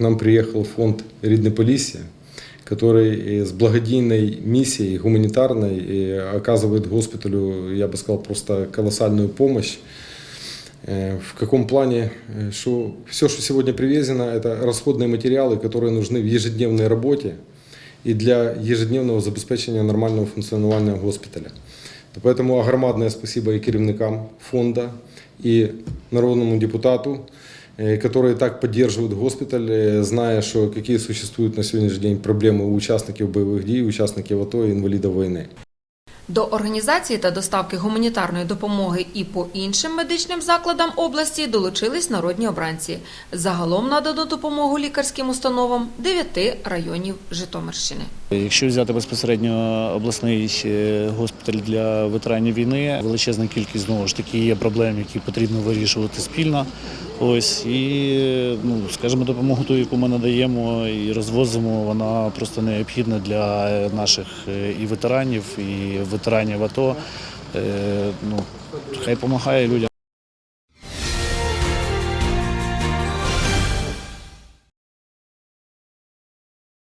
нам приехал фонд Риднополисия, который э, с благодійной миссией, гуманитарной, э, оказывает госпиталю, я бы сказал, просто колоссальную помощь. Э, В каком плане, э, что все, что сегодня привезено, это расходные материалы, которые нужны в ежедневной работе и для ежедневного забезпечення нормального функціонування госпіталя. То Поэтому огромадное спасибо и керівникам фонда, и народному депутату, э, которые так поддерживают госпиталь, э, зная, что какие существуют на сегодняшний день проблемы у участников боевых дій, участників АТО і інвалідів війни. До організації та доставки гуманітарної допомоги і по іншим медичним закладам області долучились народні обранці. Загалом надану допомогу лікарським установам дев'яти районів Житомирщини. Якщо взяти безпосередньо обласний е, госпіталь для ветеранів війни, величезна кількість знову ж таки є проблем, які потрібно вирішувати спільно. Ось і ну скажімо, допомогу ту, яку ми надаємо і розвозимо, вона просто необхідна для наших е, і ветеранів, і ветеранів АТО. Е, Ну хай допомагає людям.